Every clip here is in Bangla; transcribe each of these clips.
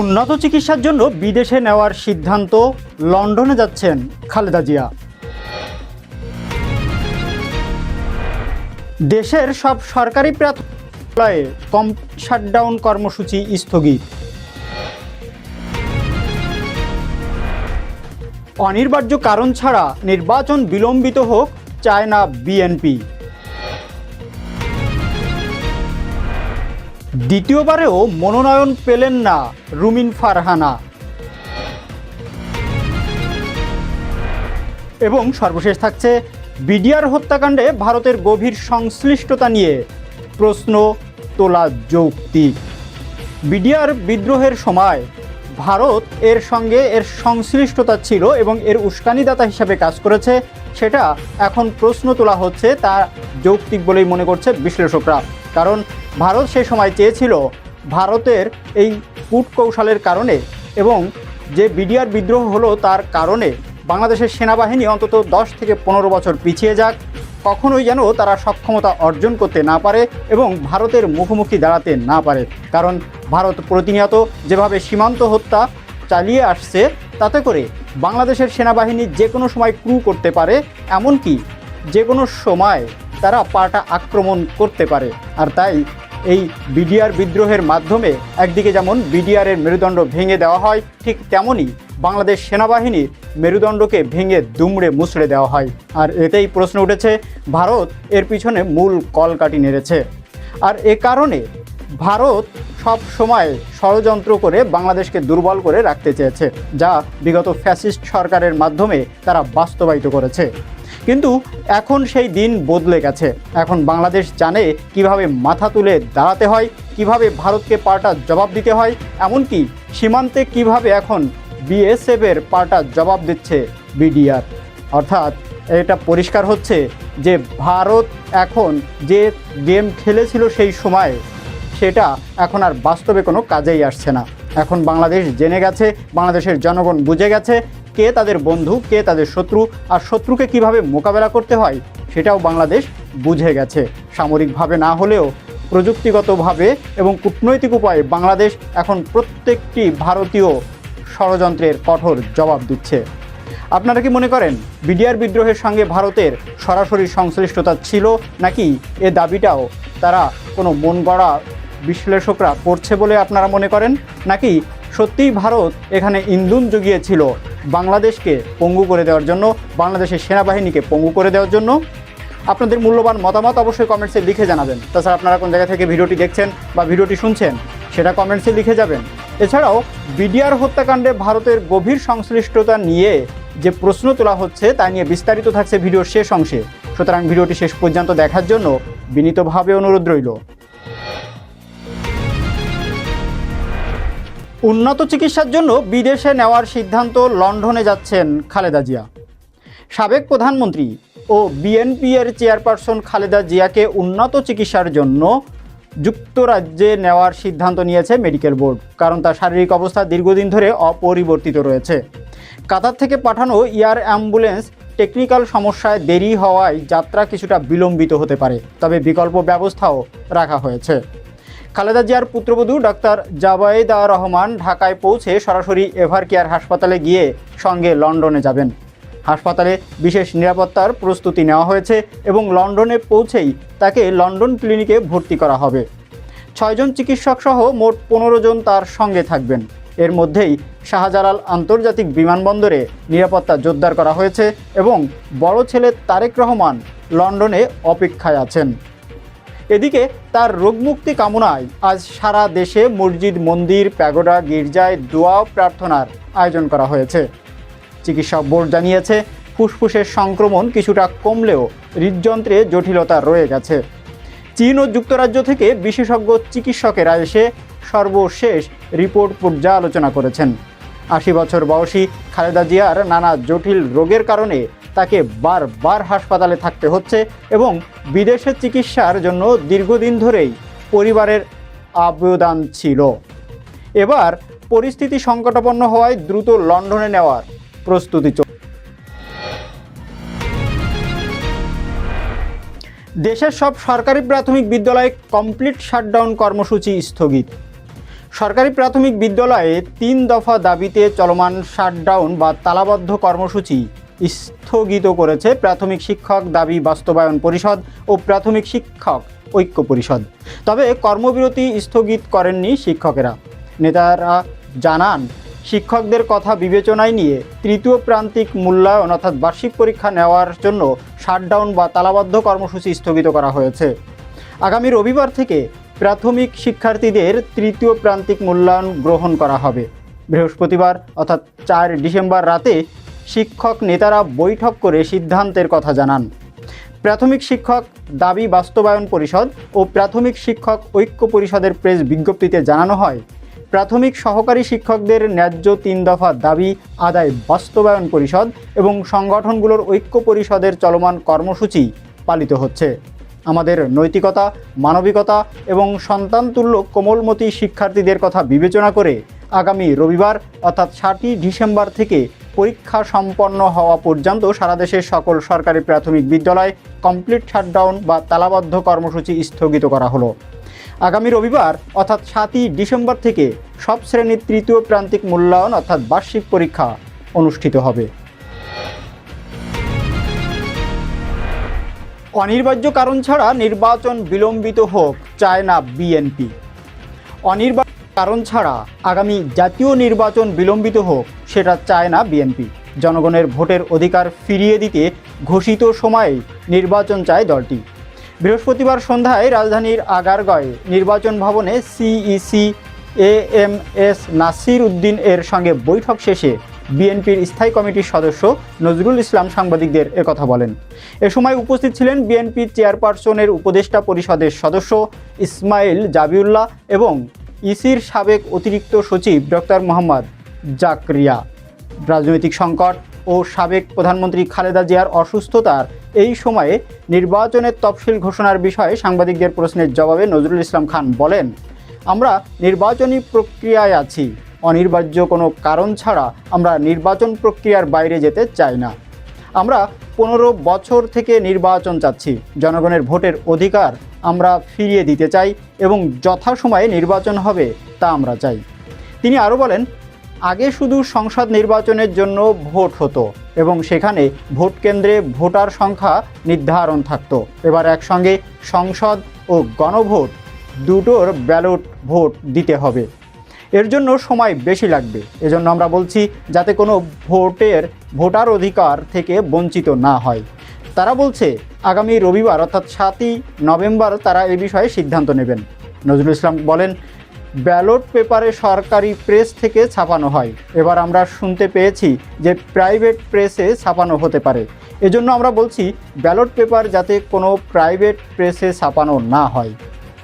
উন্নত চিকিৎসার জন্য বিদেশে নেওয়ার সিদ্ধান্ত লন্ডনে যাচ্ছেন খালেদা জিয়া। দেশের সব সরকারি প্রাথমিক কম শাটডাউন কর্মসূচি স্থগিত। অনিবার্য কারণ ছাড়া নির্বাচন বিলম্বিত হোক, চায় না বিএনপি। দ্বিতীয়বারেও মনোনয়ন পেলেন না রুমিন ফারহানা। এবং সর্বশেষ থাকছে বিডিআর হত্যাকাণ্ডে ভারতের গভীর সংশ্লিষ্টতা নিয়ে প্রশ্ন তোলা যৌক্তিক। বিডিআর বিদ্রোহের সময় ভারত এর সঙ্গে এর সংশ্লিষ্টতা ছিল এবং এর উস্কানিদাতা হিসাবে কাজ করেছে, সেটা এখন প্রশ্ন তোলা হচ্ছে তা যৌক্তিক বলেই মনে করছে বিশ্লেষকরা। কারণ ভারত সেই সময় চেয়েছিল ভারতের এই কূট কৌশলের কারণে এবং যে বিডিআর বিদ্রোহ হলো তার কারণে বাংলাদেশের সেনাবাহিনী অন্তত দশ থেকে পনেরো বছর পিছিয়ে যাক, কখনোই যেন তারা সক্ষমতা অর্জন করতে না পারে এবং ভারতের মুখোমুখি দাঁড়াতে না পারে। কারণ ভারত প্রতিনিয়ত যেভাবে সীমান্ত হত্যা চালিয়ে আসছে, তাতে করে বাংলাদেশের সেনাবাহিনী যে কোনো সময় ক্রু করতে পারে, এমনকি যে কোনো সময় তারা পাল্টা আক্রমণ করতে পারে। আর তাই এই বিডিআর বিদ্রোহের মাধ্যমে একদিকে যেমন বিডিআরের মেরুদণ্ড ভেঙে দেওয়া হয়, ঠিক তেমনই বাংলাদেশ সেনাবাহিনীর মেরুদণ্ডকে ভেঙে দুমড়ে মুচড়ে দেওয়া হয়। আর এতেই প্রশ্ন উঠেছে, ভারত এর পিছনে মূল কলকাটি নেড়েছে। আর এ কারণে ভারত সব সময় ষড়যন্ত্র করে বাংলাদেশকে দুর্বল করে রাখতে চেয়েছে, যা বিগত ফ্যাসিস্ট সরকারের মাধ্যমে তারা বাস্তবায়িত করেছে। কিন্তু এখন সেই দিন বদলে গেছে। এখন বাংলাদেশ জানে কীভাবে মাথা তুলে দাঁড়াতে হয়, কীভাবে ভারতকে পাল্টা জবাব দিতে হয়, এমনকি সীমান্তে কীভাবে এখন বিএসএফের পাল্টা জবাব দিচ্ছে বিডিআর। অর্থাৎ এটা পরিষ্কার হচ্ছে যে ভারত এখন যে গেম খেলেছিল সেই সময় সেটা এখন আর বাস্তবে কোনো কাজেই আসছে না। এখন বাংলাদেশ জেনে গেছে, বাংলাদেশের জনগণ বুঝে গেছে কে তাদের বন্ধু, কে তাদের শত্রু আর শত্রুকে কীভাবে মোকাবেলা করতে হয় সেটাও বাংলাদেশ বুঝে গেছে। সামরিকভাবে না হলেও প্রযুক্তিগতভাবে এবং কূটনৈতিক উপায়ে বাংলাদেশ এখন প্রত্যেকটি ভারতীয় ষড়যন্ত্রের কঠোর জবাব দিচ্ছে। আপনারা কি মনে করেন, বিডিআর বিদ্রোহের সঙ্গে ভারতের সরাসরি সংশ্লিষ্টতা ছিল নাকি এ দাবিটাও তারা কোনো মন গড়া বিশ্লেষকরা করছে বলে আপনারা মনে করেন? নাকি সত্যিই ভারত এখানে ইন্ধন জুগিয়েছিল বাংলাদেশকে পঙ্গু করে দেওয়ার জন্য, বাংলাদেশের সেনাবাহিনীকে পঙ্গু করে দেওয়ার জন্য। আপনাদের মূল্যবান মতামত অবশ্যই কমেন্টসে লিখে জানাবেন। তাছাড়া আপনারা কোন জায়গা থেকে ভিডিওটি দেখছেন বা ভিডিওটি শুনছেন, সেটা কমেন্টসে লিখে যাবেন। এছাড়াও, বিডিআর হত্যাকাণ্ডে ভারতের গভীর সংশ্লিষ্টতা নিয়ে যে প্রশ্ন তোলা হচ্ছে, তা নিয়ে বিস্তারিত থাকছে ভিডিওর শেষ অংশে। সুতরাং ভিডিওটি শেষ পর্যন্ত দেখার জন্য বিনীতভাবে অনুরোধ রইল। উন্নত চিকিৎসার জন্য বিদেশে নেওয়ার সিদ্ধান্ত লন্ডনে যাচ্ছেন খালেদা জিয়া। সাবেক প্রধানমন্ত্রী ও বিএনপি এর চেয়ারপারসন খালেদা জিয়াকে উন্নত চিকিৎসার জন্য যুক্তরাজ্যে নেওয়ার সিদ্ধান্ত নিয়েছে মেডিকেল বোর্ড, কারণ তার শারীরিক অবস্থা দীর্ঘদিন ধরে অপরিবর্তিত রয়েছে। কাতার থেকে পাঠানো এয়ার অ্যাম্বুলেন্স টেকনিক্যাল সমস্যায় দেরি হওয়ায় যাত্রা কিছুটা বিলম্বিত হতে পারে, তবে বিকল্প ব্যবস্থাও রাখা হয়েছে। খালেদা জিয়ার পুত্রবধূ ডাক্তার জাবায়েদা রহমান ঢাকায় পৌঁছে সরাসরি এভার কেয়ার হাসপাতালে গিয়ে সঙ্গে লন্ডনে যাবেন। হাসপাতালে বিশেষ নিরাপত্তার প্রস্তুতি নেওয়া হয়েছে এবং লন্ডনে পৌঁছেই তাকে লন্ডন ক্লিনিকে ভর্তি করা হবে। ছয়জন চিকিৎসক সহ মোট পনেরো জন তার সঙ্গে থাকবেন। এর মধ্যেই শাহজালাল আন্তর্জাতিক বিমানবন্দরে নিরাপত্তা জোরদার করা হয়েছে এবং বড় ছেলে তারেক রহমান লন্ডনে অপেক্ষায় আছেন। এদিকে তার রোগমুক্তি কামনায় আজ সারা দেশে মসজিদ, মন্দির, প্যাগোডা, গির্জায় দোয়া প্রার্থনার আয়োজন করা হয়েছে। চিকিৎসক বোর্ড জানিয়েছে, ফুসফুসের সংক্রমণ কিছুটা কমলেও হৃদযন্ত্রে জটিলতা রয়ে গেছে। চীন ও যুক্তরাজ্য থেকে বিশেষজ্ঞ চিকিৎসকেরা এসে সর্বশেষ রিপোর্ট পর্যালোচনা করেছেন। আশি বছর বয়সী খালেদা জিয়ার নানা জটিল রোগের কারণে তাকে বারবার হাসপাতালে থাকতে হচ্ছে এবং বিদেশে চিকিৎসার জন্য দীর্ঘদিন ধরেই পরিবারের আবেদন ছিল। এবার পরিস্থিতি সংকটাপন্ন হওয়ায় দ্রুত লন্ডনে নেওয়ার প্রস্তুতি চল দেশের সব সরকারি প্রাথমিক বিদ্যালয়ে কমপ্লিট শাটডাউন কর্মসূচি স্থগিত। সরকারি প্রাথমিক বিদ্যালয়ে তিন দফা দাবিতে চলমান শাটডাউন বা তালাবদ্ধ কর্মসূচি স্থগিত করেছে প্রাথমিক শিক্ষক দাবি বাস্তবায়ন পরিষদ ও প্রাথমিক শিক্ষক ঐক্য পরিষদ। তবে কর্মবিরতি স্থগিত করেননি শিক্ষকেরা। নেতারা জানান, শিক্ষকদের কথা বিবেচনায় নিয়ে তৃতীয় প্রান্তিক মূল্যায়ন অর্থাৎ বার্ষিক পরীক্ষা নেওয়ার জন্য শাটডাউন বা তালাবদ্ধ কর্মসূচি স্থগিত করা হয়েছে। আগামী রবিবার থেকে প্রাথমিক শিক্ষার্থীদের তৃতীয় প্রান্তিক মূল্যায়ন গ্রহণ করা হবে। বৃহস্পতিবার অর্থাৎ চার ডিসেম্বর রাতে শিক্ষক নেতারা বৈঠক করে সিদ্ধান্তের কথা জানান। প্রাথমিক শিক্ষক দাবি বাস্তবায়ন পরিষদ ও প্রাথমিক শিক্ষক ঐক্য পরিষদের প্রেস বিজ্ঞপ্তিতে জানানো হয়, প্রাথমিক সহকারী শিক্ষকদের ন্যায্য তিন দফা দাবি আদায় বাস্তবায়ন পরিষদ এবং সংগঠনগুলোর ঐক্য পরিষদের চলমান কর্মসূচি পালিত হচ্ছে। আমাদের নৈতিকতা, মানবিকতা এবং সন্তানতুল্য কোমলমতি শিক্ষার্থীদের কথা বিবেচনা করে আগামী রবিবার, অর্থাৎ ষাটই ডিসেম্বর থেকে পরীক্ষা সম্পন্ন হওয়া পর্যন্ত সারা দেশের সকল সরকারি প্রাথমিক বিদ্যালয় কমপ্লিট শাটডাউন বা তালাবদ্ধ কর্মসূচি স্থগিত করা হলো। আগামী রবিবার, অর্থাৎ সাতই ডিসেম্বর থেকে সব শ্রেণির তৃতীয় প্রান্তিক মূল্যায়ন, অর্থাৎ বার্ষিক পরীক্ষা অনুষ্ঠিত হবে। অনির্বার্য কারণ ছাড়া নির্বাচন বিলম্বিত হোক, চায় না বিএনপি। অনির্বার্য কারণ ছাড়া আগামী জাতীয় নির্বাচন বিলম্বিত হোক, সেটা চায় না বিএনপি। জনগণের ভোটের অধিকার ফিরিয়ে দিতে ঘোষিত সময়ে নির্বাচন চায় দলটি। বৃহস্পতিবার সন্ধ্যায় রাজধানীর আগারগয়ে নির্বাচন ভবনে CEC A M S Nasir Uddin এর সঙ্গে বৈঠক শেষে বিএনপির স্থায়ী কমিটির সদস্য নজরুল ইসলাম সাংবাদিকদের একথা বলেন। এ সময় উপস্থিত ছিলেন বিএনপির চেয়ারপারসনের উপদেষ্টা পরিষদের সদস্য ইসমাইল জাবিউল্লাহ এবং ইসির সাবেক অতিরিক্ত সচিব ডক্টর মোহাম্মদ জাকরিয়া। রাজনৈতিক সংকট ও সাবেক প্রধানমন্ত্রী খালেদা জিয়ার অসুস্থতার এই সময়ে নির্বাচনের তফসিল ঘোষণার বিষয়ে সাংবাদিকদের প্রশ্নের জবাবে নজরুল ইসলাম খান বলেন, আমরা নির্বাচনী প্রক্রিয়ায় আছি। অনির্বার্য কোনো কারণ ছাড়া আমরা নির্বাচন প্রক্রিয়ার বাইরে যেতে চাই না। আমরা পনেরো বছর থেকে নির্বাচন চাচ্ছি। জনগণের ভোটের অধিকার আমরা ফিরিয়ে দিতে চাই এবং যথাসময়ে নির্বাচন হবে তা আমরা চাই। তিনি আরও বলেন, আগে শুধু সংসদ নির্বাচনের জন্য ভোট হতো এবং সেখানে ভোট কেন্দ্রে ভোটার সংখ্যা নির্ধারণ থাকতো। এবার একসঙ্গে সংসদ ও গণভোট দুটোর ব্যালট ভোট দিতে হবে। এর জন্য সময় বেশি লাগবে। এজন্য আমরা বলছি, যাতে কোনো ভোটের ভোটার অধিকার থেকে বঞ্চিত না হয়। তারা বলছে, আগামী রবিবার অর্থাৎ সাতই নভেম্বর তারা এ বিষয়ে সিদ্ধান্ত নেবেন। নজরুল ইসলাম বলেন, ব্যালট পেপারে সরকারি প্রেস থেকে ছাপানো হয়। এবার আমরা শুনতে পেয়েছি যে প্রাইভেট প্রেসে ছাপানো হতে পারে। এজন্য আমরা বলছি, ব্যালট পেপার যাতে কোনো প্রাইভেট প্রেসে ছাপানো না হয়।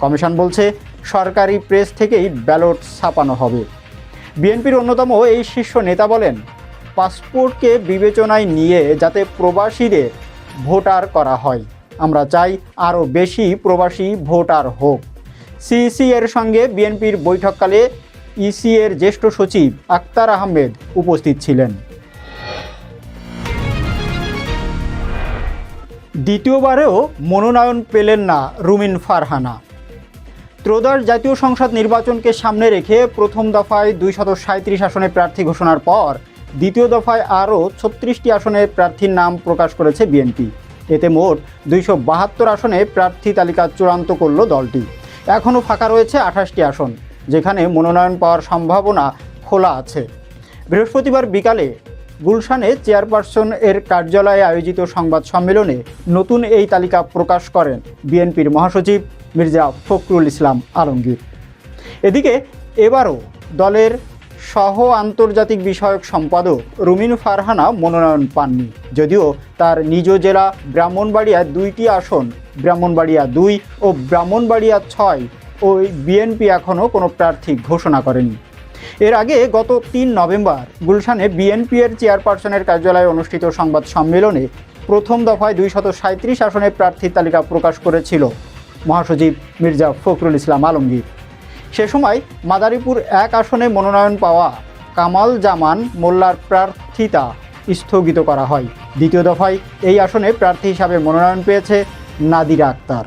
কমিশন বলছে সরকারি প্রেস থেকেই ব্যালট ছাপানো হবে। বিএনপির অন্যতম এই শীর্ষ নেতা বলেন, পাসপোর্টকে বিবেচনায় নিয়ে যাতে প্রবাসীদের ভোটার করা হয়, আমরা চাই আরও বেশি প্রবাসী ভোটার হোক। সিইসি এর সঙ্গে বিএনপির বৈঠককালে ইসি এর জ্যেষ্ঠ সচিব আক্তার আহমেদ উপস্থিত ছিলেন। দ্বিতীয়বারেও মনোনয়ন পেলেন না রুমিন ফারহানা। ত্রয়োদশ জাতীয় সংসদ নির্বাচনকে সামনে রেখে প্রথম দফায় দুইশত সাঁত্রিশ আসনে প্রার্থী ঘোষণার পর দ্বিতীয় দফায় আরও ছত্রিশটি আসনে প্রার্থীর নাম প্রকাশ করেছে বিএনপি। এতে মোট দুইশো বাহাত্তর আসনে প্রার্থী তালিকা চূড়ান্ত করল দলটি। এখনও ফাঁকা রয়েছে আঠাশটি আসন, যেখানে মনোনয়ন পাওয়ার সম্ভাবনা খোলা আছে। বৃহস্পতিবার বিকালে গুলশানে চেয়ারপারসন এর কার্যালয়ে আয়োজিত সংবাদ সম্মেলনে নতুন এই তালিকা প্রকাশ করেন বিএনপির মহাসচিব মির্জা ফখরুল ইসলাম আলমগীর। এদিকে এবারও দলের সহ আন্তর্জাতিক বিষয়ক সম্পাদক রুমিন ফারহানা মনোনয়ন পাননি, যদিও তার নিজ জেলা ব্রাহ্মণবাড়িয়া দুইটি আসন, ব্রাহ্মণবাড়িয়া দুই ও ব্রাহ্মণবাড়িয়া ছয় ও বিএনপি এখনও কোনো প্রার্থী ঘোষণা করেনি। এর আগে গত তিন নভেম্বর গুলশানে বিএনপি এর চেয়ারপারসনের কার্যালয়ে অনুষ্ঠিত সংবাদ সম্মেলনে প্রথম দফায় দুইশত সাঁত্রিশ আসনে প্রার্থীর তালিকা প্রকাশ করেছিল মহাসচিব মির্জা ফখরুল ইসলাম আলমগীর। সে সময় মাদারীপুর এক আসনে মনোনয়ন পাওয়া কামাল জামান মোল্লার প্রার্থিতা স্থগিত করা হয়। দ্বিতীয় দফায় এই আসনে প্রার্থী হিসাবে মনোনয়ন পেয়েছে নাদিরা আক্তার।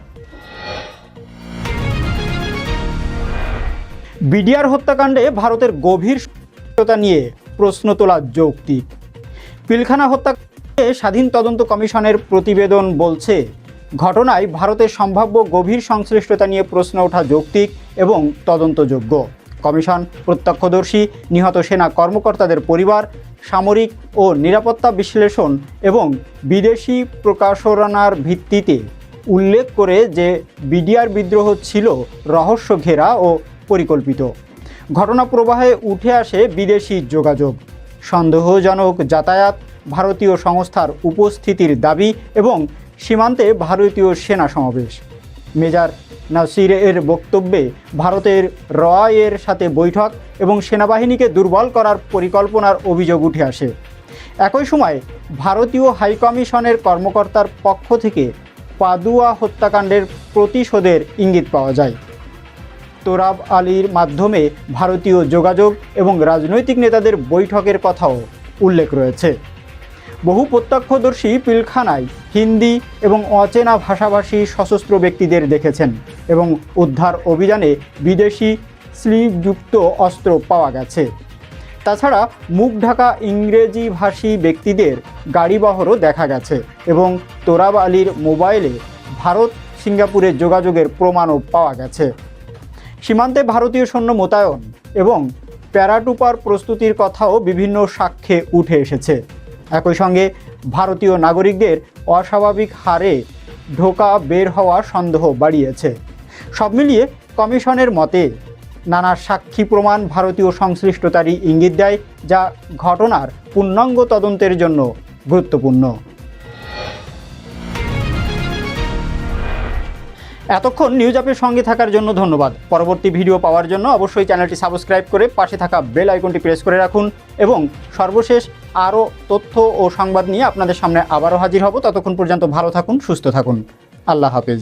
বিডিআর হত্যাকাণ্ডে ভারতের গভীর সক্রিয়তা নিয়ে প্রশ্ন তোলা যৌক্তিক পিলখানা হত্যাকাণ্ডে স্বাধীন তদন্ত কমিশনের প্রতিবেদন বলছে, ঘটনায় ভারতের সম্ভাব্য গভীর সংশ্লিষ্টতা নিয়ে প্রশ্ন ওঠা যৌক্তিক এবং তদন্তযোগ্য। কমিশন প্রত্যক্ষদর্শী, নিহত সেনা কর্মকর্তাদের পরিবার, সামরিক ও নিরাপত্তা বিশ্লেষণ এবং বিদেশি প্রকাশনার ভিত্তিতে উল্লেখ করে যে বিডিআর বিদ্রোহ ছিল রহস্য ঘেরা ও পরিকল্পিত। ঘটনা প্রবাহে উঠে আসে বিদেশি যোগাযোগ। সন্দেহজনক যাতায়াত ভারতীয় সংস্থার উপস্থিতির দাবি এবং সীমান্তে ভারতীয় সেনা সমাবেশ। মেজর নাসির এর বক্তব্যে ভারতের রয়ের সাথে বৈঠক এবং সেনাবাহিনীকে দুর্বল করার পরিকল্পনার অভিযোগ উঠে আসে। একই সময় ভারতীয় হাইকমিশনের কর্মকর্তার পক্ষ থেকে পাদুয়া হত্যাকাণ্ডের প্রতিশোধের ইঙ্গিত পাওয়া যায়। তোরাব আলীর মাধ্যমে ভারতীয় যোগাযোগ এবং রাজনৈতিক নেতাদের বৈঠকের কথাও উল্লেখ রয়েছে। বহু প্রত্যক্ষদর্শী পিলখানায় হিন্দি এবং অচেনা ভাষাভাষী সশস্ত্র ব্যক্তিদের দেখেছেন এবং উদ্ধার অভিযানে বিদেশি স্লিপযুক্ত অস্ত্র পাওয়া গেছে। তাছাড়া মুখ ঢাকা ইংরেজি ভাষী ব্যক্তিদের গাড়িবহরও দেখা গেছে এবং তোরাব আলীর মোবাইলে ভারত সিঙ্গাপুরের যোগাযোগের প্রমাণও পাওয়া গেছে। সীমান্তে ভারতীয় সৈন্য মোতায়েন এবং প্যারাটুপার প্রস্তুতির কথাও বিভিন্ন সাক্ষ্যে উঠে এসেছে। একই সঙ্গে ভারতীয় নাগরিকদের অস্বাভাবিক হারে ঢোকা বের হওয়ার সন্দেহ বাড়িয়েছে। সব মিলিয়ে কমিশনের মতে, নানা সাক্ষী প্রমাণ ভারতীয় সংশ্লিষ্টতারই ইঙ্গিত দেয়, যা ঘটনার পূর্ণাঙ্গ তদন্তের জন্য গুরুত্বপূর্ণ। এতক্ষণ নিউজ আপের সঙ্গে থাকার জন্য ধন্যবাদ। পরবর্তী ভিডিও পাওয়ার জন্য অবশ্যই চ্যানেলটি সাবস্ক্রাইব করে পাশে থাকা বেল আইকনটি প্রেস করে রাখুন এবং সর্বশেষ আরও তথ্য ও সংবাদ নিয়ে আপনাদের সামনে আবারও হাজির হব। ততক্ষণ পর্যন্ত ভালো থাকুন, সুস্থ থাকুন। আল্লাহ হাফেজ।